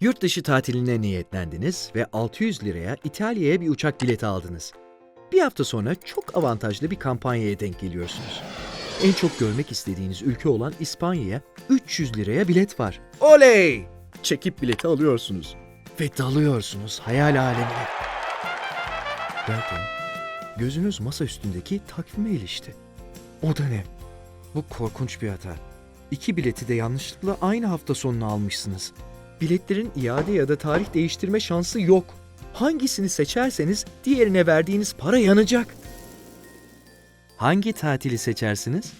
Yurt dışı tatiline niyetlendiniz ve 600 liraya İtalya'ya bir uçak bileti aldınız. Bir hafta sonra çok avantajlı bir kampanyaya denk geliyorsunuz. En çok görmek istediğiniz ülke olan İspanya'ya 300 liraya bilet var. Oley! Çekip bileti alıyorsunuz. Ve dalıyorsunuz hayal alemine. Derken gözünüz masa üstündeki takvime ilişti. O da ne? Bu korkunç bir hata. İki bileti de yanlışlıkla aynı hafta sonuna almışsınız. Biletlerin iade ya da tarih değiştirme şansı yok. Hangisini seçerseniz diğerine verdiğiniz para yanacak. Hangi tatili seçersiniz?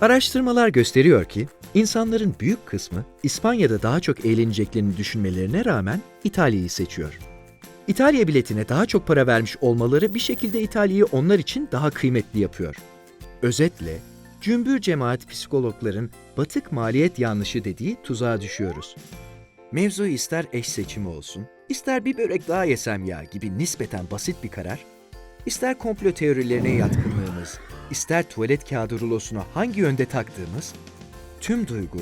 Araştırmalar gösteriyor ki insanların büyük kısmı İspanya'da daha çok eğleneceklerini düşünmelerine rağmen İtalya'yı seçiyor. İtalya biletine daha çok para vermiş olmaları bir şekilde İtalya'yı onlar için daha kıymetli yapıyor. Özetle, cümbür cemaat psikologların batık maliyet yanlışı dediği tuzağa düşüyoruz. Mevzu ister eş seçimi olsun, ister bir börek daha yesem ya gibi nispeten basit bir karar, ister komplo teorilerine yatkınlığımız, ister tuvalet kağıdı rulosuna hangi yönde taktığımız, tüm duygu,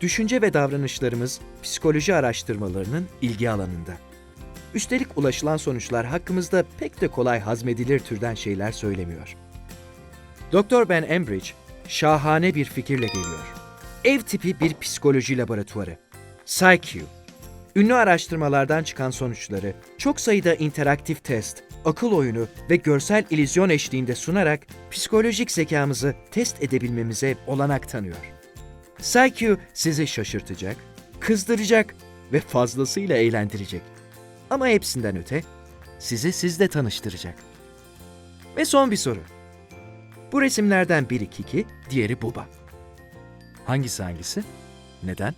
düşünce ve davranışlarımız psikoloji araştırmalarının ilgi alanında. Üstelik ulaşılan sonuçlar hakkımızda pek de kolay hazmedilir türden şeyler söylemiyor. Dr. Ben Ambridge şahane bir fikirle geliyor. Ev tipi bir psikoloji laboratuvarı. PsyQ. Ünlü araştırmalardan çıkan sonuçları çok sayıda interaktif test, akıl oyunu ve görsel illüzyon eşliğinde sunarak psikolojik zekamızı test edebilmemize olanak tanıyor. PsyQ sizi şaşırtacak, kızdıracak ve fazlasıyla eğlendirecek. Ama hepsinden öte sizi sizle tanıştıracak. Ve son bir soru. Bu resimlerden biri Kiki, diğeri Buba. Hangisi hangisi? Neden?